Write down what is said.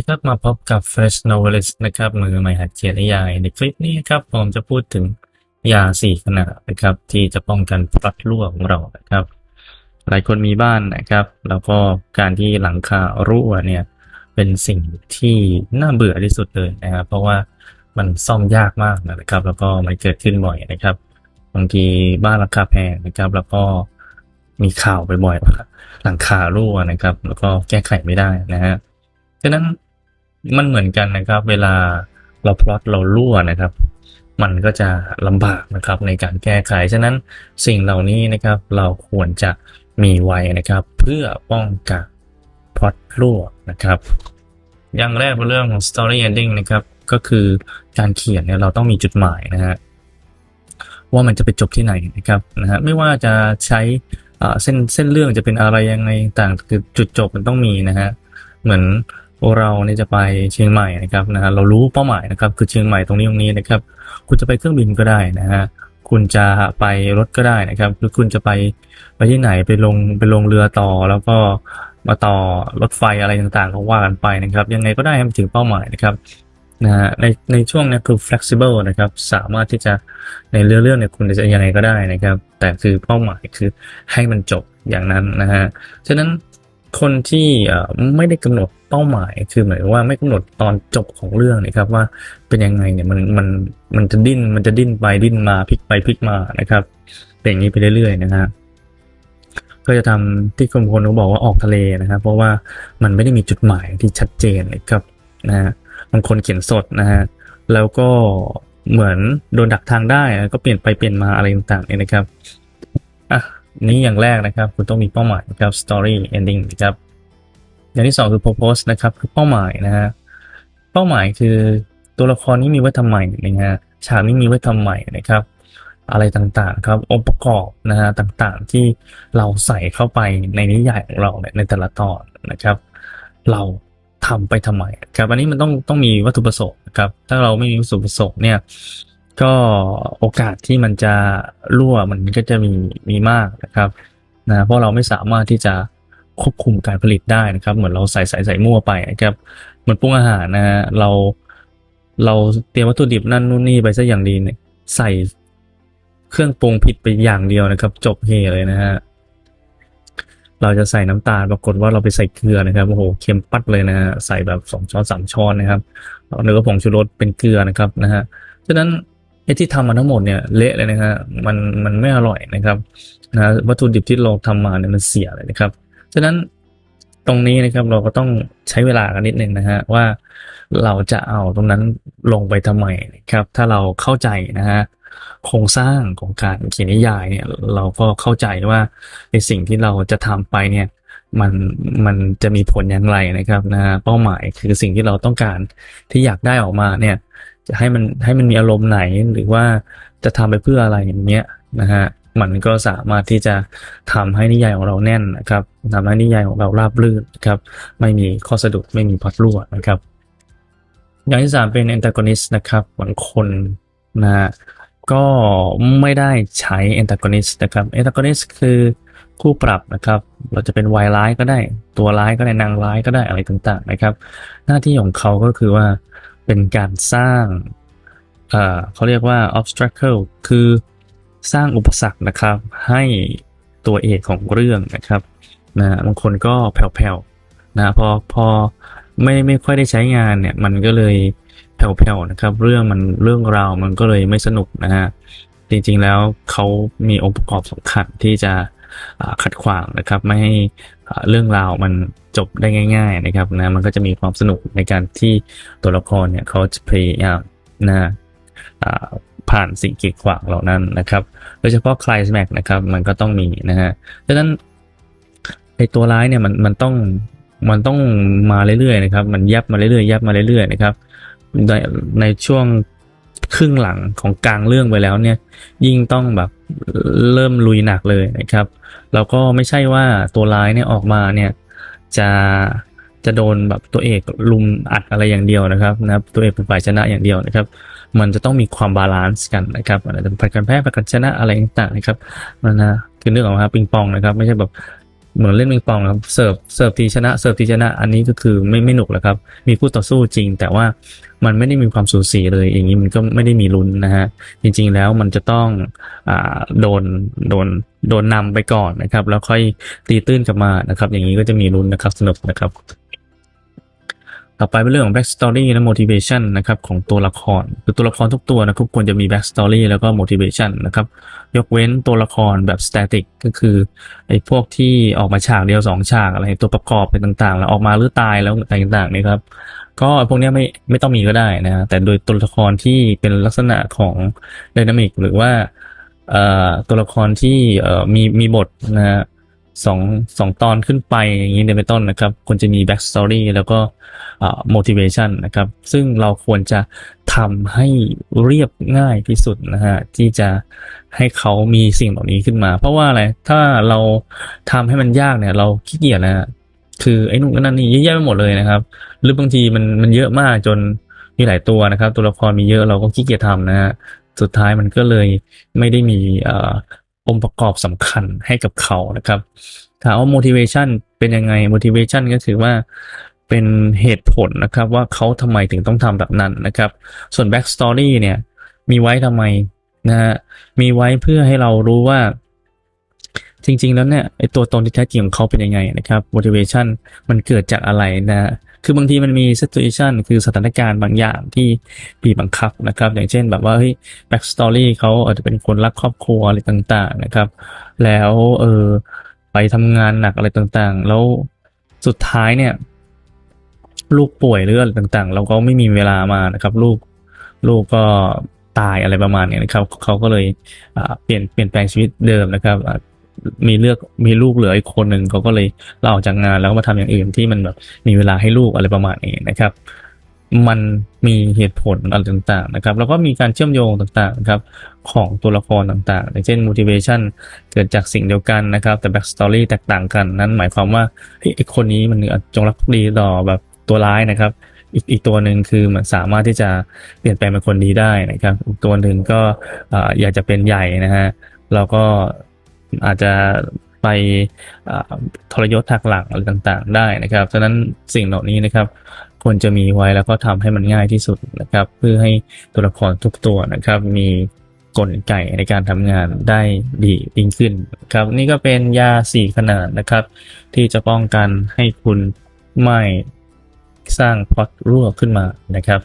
ดีครับมาพบกับ Fresh Novelist นะครับมือใหม่หัดเขียนนิยาย ในคลิปนี้ครับผมจะพูดถึงยาสี่ขนาดนะครับ ที่จะป้องกันพลัดรั่วของเรานะครับ หลายคนมีบ้านนะครับ แล้วก็การที่หลังคารั่วเนี่ย เป็นสิ่งที่น่าเบื่อที่สุดเลยนะครับ เพราะว่ามันซ่อมยากมากนะครับ แล้วก็มันเกิดขึ้นบ่อยนะครับบางทีบ้านราคาแพงนะครับ แล้วก็มีข่าวบ่อยๆว่าหลังคารั่วนะครับ แล้วก็แก้ไขไม่ได้นะฮะฉะนั้น มันเหมือนกันนะครับ เวลาเราพลอตเรารั่วนะครับ มันก็จะลำบากนะครับในการแก้ไข ฉะนั้นสิ่งเหล่านี้นะครับเราควรจะมีไว้นะครับ เพื่อป้องกันพลอตรั่วนะครับ อย่างแรกเป็นเรื่องของ story ending นะครับก็คือการเขียนเนี่ยเราต้องมีจุดหมายนะฮะว่ามันจะไปจบที่ไหนนะครับนะฮะไม่ว่าจะใช้อ่าเส้นเส้นเรื่องจะเป็นอะไรยังไงต่างคือจุดจบมันต้องมีนะฮะเหมือน เราเนี่ยจะไปเชียงใหม่นะครับนะฮะเรารู้เป้าหมายนะครับคือเชียงใหม่ตรงนี้ตรงนี้นะครับ คุณจะไปเครื่องบินก็ได้นะฮะคุณจะไปรถก็ได้นะครับหรือคุณจะไปไปที่ไหนไปลงไปลงเรือต่อแล้วก็มาต่อรถไฟอะไรต่างๆก็ว่ากันไปนะครับ ยังไงก็ได้ให้มันถึงเป้าหมายนะครับนะฮะในในช่วงนี้คือ flexible นะครับ สามารถที่จะในเรื่องเรื่องเนี่ยคุณจะยังไงก็ได้นะครับ แต่คือเป้าหมายคือให้มันจบอย่างนั้นนะฮะฉะนั้น คนที่ไม่ได้กำหนดเป้าหมาย คือหมายว่าไม่กำหนดตอนจบของเรื่องนะครับ ว่าเป็นยังไงเนี่ยมันมันมันจะดิ้นมันจะดิ้นไปดิ้นมาพลิกไปพลิกมานะครับเป็นอย่างนี้ไปเรื่อยๆนะฮะก็จะทำที่คนคนเขาบอกว่าออกทะเลนะครับ เพราะว่ามันไม่ได้มีจุดหมายที่ชัดเจนนะครับนะฮะบางคนเขียนสดนะฮะแล้วก็เหมือนโดนดักทางได้ก็เปลี่ยนไปเปลี่ยนมาอะไรต่างๆเนี่ยนะครับอะ นี่อย่างแรกนะครับ คุณต้องมีเป้าหมายนะครับ story ending นะครับ อย่างที่สองคือ purpose นะครับคือเป้าหมายนะฮะเป้าหมายคือตัวละครนี้มีไว้ทำไมนะฮะฉากนี้มีไว้ทำไมนะครับ อะไรต่างๆครับองค์ประกอบนะฮะต่างๆที่เราใส่เข้าไปในนิยายของเราเนี่ยในแต่ละตอนนะครับ เราทำไปทำไมครับอันนี้มันต้องต้องมีวัตถุประสงค์นะครับถ้าเราไม่มีวัตถุประสงค์เนี่ย ก็โอกาสที่มันจะรั่วมันก็จะมีมีมากนะครับนะเพราะเราไม่สามารถที่จะควบคุมการผลิตได้นะครับ เหมือนเราใส่ใส่ใส่มั่วไปนะครับเหมือนปรุงอาหารนะฮะเรา เราเตรียมวัตถุดิบนั่นนู่นนี่ไปซะอย่างดีเนี่ยใส่เครื่องปรุงผิดไปอย่างเดียวนะครับ จบเฮเลยนะฮะเราจะใส่น้ำตาลปรากฏว่าเราไปใส่เกลือนะครับโอ้โหเค็มปัดเลยนะฮะใส่แบบสองช้อนสามช้อนนะครับเนื้อผงชูรสเป็นเกลือนะครับนะฮะฉะนั้น อ้ที่ทำมาทั้งหมดเนี่ยเละเลยนะฮะมันมันไม่อร่อยนะครับนะวัตถุดิบที่เราทำมาเนี่ยมันเสียเลยนะครับฉะนั้นตรงนี้นะครับเราก็ต้องใช้เวลากันนิดนึงนะฮะว่าเราจะเอาตรงนั้นลงไปทำไมนะครับ ถ้าเราเข้าใจนะฮะโครงสร้างของการเขียนนิยายเนี่ยเราก็เข้าใจว่าในสิ่งที่เราจะทำไปเนี่ยมันมันจะมีผลอย่างไรนะครับนะฮะเป้าหมายคือสิ่งที่เราต้องการที่อยากได้ออกมาเนี่ย จะให้มันให้มันมีอารมณ์ไหนหรือว่าจะทำไปเพื่ออะไรอย่างเงี้ยนะฮะมันก็สามารถที่จะทำให้นิยายของเราแน่นนะครับทำให้นิยายของเราราบรื่นนะครับ ไม่มีข้อสะดุดไม่มีพล็อตรั่วนะครับ อย่างที่สามเป็น antagonist นะครับบางคนนะฮะก็ไม่ได้ใช้ antagonist นะครับ antagonist คือคู่ปรับนะครับ เราจะเป็นวายร้ายก็ได้ ตัวร้ายก็ได้นางร้ายก็ได้อะไรต่างๆนะครับ หน้าที่ของเขาก็คือว่า เป็นการสร้างเอ่อเขาเรียกว่า obstacle คือสร้างอุปสรรคนะครับ ให้ตัวเอกของเรื่องนะครับนะบางคนก็แผ่วๆนะพอพอไม่ไม่ค่อยได้ใช้งานเนี่ยมันก็เลยแผ่วๆนะครับ เรื่องมันเรื่องราวมันก็เลยไม่สนุกนะฮะจริงๆแล้วเขามีองค์ประกอบสำคัญที่จะ ขัดขวางนะครับไม่ให้เรื่องราวมันจบได้ง่าย ๆนะครับนะมันก็จะมีความสนุกในการที่ตัวละครเนี่ยเขาจะพยายามนะผ่านสิ่งกีดขวางเหล่านั้นนะครับโดยเฉพาะคลายแม็กนะครับมันก็ต้องมีนะฮะดังนั้นไอตัวร้ายเนี่ยมันมันต้องมันต้องมาเรื่อยๆนะครับ มันยับมาเรื่อยๆยับมาเรื่อยๆนะครับในในช่วงครึ่งหลังของกลางเรื่องไปแล้วเนี่ยยิ่งต้องแบบ เริ่มลุยหนักเลยนะครับ แล้วก็ไม่ใช่ว่าตัวร้ายเนี่ยออกมาเนี่ยจะจะโดนแบบตัวเอกลุมอัดอะไรอย่างเดียวนะครับนะครับตัวเอกเป็นฝ่ายชนะอย่างเดียวนะครับ มันจะต้องมีความบาลานซ์กันนะครับอาจจะผัดกันแพ้ผัดกันชนะอะไรต่างๆนะครับมันนะคือเรื่องของฮะปิงปองนะครับ ไม่ใช่แบบ เหมือนเล่นมิงปองครับเสิร์ฟเสิร์ฟทีชนะเสิร์ฟทีชนะ อันนี้ก็คือไม่ไม่หนุกแล้วครับ มีคู่ต่อสู้จริง แต่ว่ามันไม่ได้มีความสูสีเลย อย่างนี้มันก็ไม่ได้มีลุ้นนะฮะจริง ๆ แล้วมันจะต้องอ่าโดนโดนโดนนำไปก่อนนะครับ แล้วค่อยตีตื้นกลับมานะครับ อย่างนี้ก็จะมีลุ้นนะครับสนุกนะครับ ต่อไปเป็นเรื่องของ back story และ motivation นะครับของตัวละครคือตัวละครทุกตัวนะครับควรจะมี back story แล้วก็ motivation นะครับยกเว้นตัวละครแบบ static ก็คือไอ้พวกที่ออกมาฉากเดียวสองฉากอะไรตัวประกอบเป็นต่างๆ แล้วออกมาหรือตายแล้วอะไรต่างๆนี่ครับก็พวกนี้ไม่ไม่ต้องมีก็ได้นะแต่โดยตัวละครที่เป็นลักษณะของไดนามิกหรือว่าตัวละครที่มีมีบทนะฮะ สองสองตอนขึ้นไปอย่างนี้เป็นต้นนะครับควรจะมี back story แล้วก็ motivation นะครับ ซึ่งเราควรจะทำให้เรียบง่ายที่สุดนะฮะที่จะให้เขามีสิ่งเหล่านี้ขึ้นมา เพราะว่าอะไรถ้าเราทำให้มันยากเนี่ย เราขี้เกียจนะฮะคือไอ้นู่นนั่นนี่เยอะแยะไปหมดเลยนะครับ หรือบางทีมันมันเยอะมากจนมีหลายตัวนะครับ ตัวละครมีเยอะเราก็ขี้เกียจทำนะฮะสุดท้ายมันก็เลยไม่ได้มี องค์ประกอบสำคัญให้กับเขานะครับถามว่า motivation เป็นยังไง motivation ก็คือว่าเป็นเหตุผลนะครับว่าเขาทำไมถึงต้องทำแบบนั้นนะครับ ส่วน back story เนี่ยมีไว้ทำไมนะฮะมีไว้เพื่อให้เรารู้ว่า จริง ๆ แล้วเนี่ยไอตัวตนที่แท้จริงของเขาเป็นยังไงนะครับ motivation มันเกิดจากอะไรนะฮะ คือบางทีมันมี situation คือสถานการณ์บางอย่างที่บีบบังคับนะครับ อย่างเช่นแบบว่าเฮ้ย back story เขาอาจจะเป็นคนรักครอบครัวอะไรต่างๆนะครับ แล้วเออไปทำงานหนักอะไรต่างๆ แล้วสุดท้ายเนี่ยลูกป่วยหรืออะไรต่างๆ เราก็ไม่มีเวลามานะครับ ลูกลูกก็ตายอะไรประมาณนี้นะครับเขาก็เลยเปลี่ยนเปลี่ยนแปลงชีวิตเดิมนะครับ มีเลือกมีลูกเหลืออีกคนหนึ่งเขาก็เลยลาออกจากงานแล้วมาทำอย่างอื่นที่มันแบบมีเวลาให้ลูกอะไรประมาณนี้นะครับ มันมีเหตุผลอะไรต่างๆนะครับ แล้วก็มีการเชื่อมโยงต่างๆนะครับของตัวละครต่างๆอย่างเช่น motivation เกิดจากสิ่งเดียวกันนะครับ แต่ back story แตกต่างกันนั่นหมายความว่าเฮ้ยไอ้คนนี้มันจงรักภักดีต่อแบบตัวร้ายนะครับอีกอีกตัวหนึ่งคือมันสามารถที่จะเปลี่ยนแปลงเป็นคนดีได้นะครับ ตัวหนึ่งก็เอ่ออยากจะเป็นใหญ่นะฮะเราก็ อาจจะไปทรยศหักหลังอะไรต่างๆ ได้นะครับฉะนั้นสิ่งเหล่านี้นะครับควรจะมีไว้แล้วก็ทำให้มันง่ายที่สุดนะครับ เพื่อให้ตัวละครทุกตัวนะครับ มีกลไกในการทำงานได้ดียิ่งขึ้นครับ นี่ก็เป็นยาสี่ขนาดนะครับ ที่จะป้องกันให้คุณไม่สร้างพล็อตรั่วขึ้นมานะครับ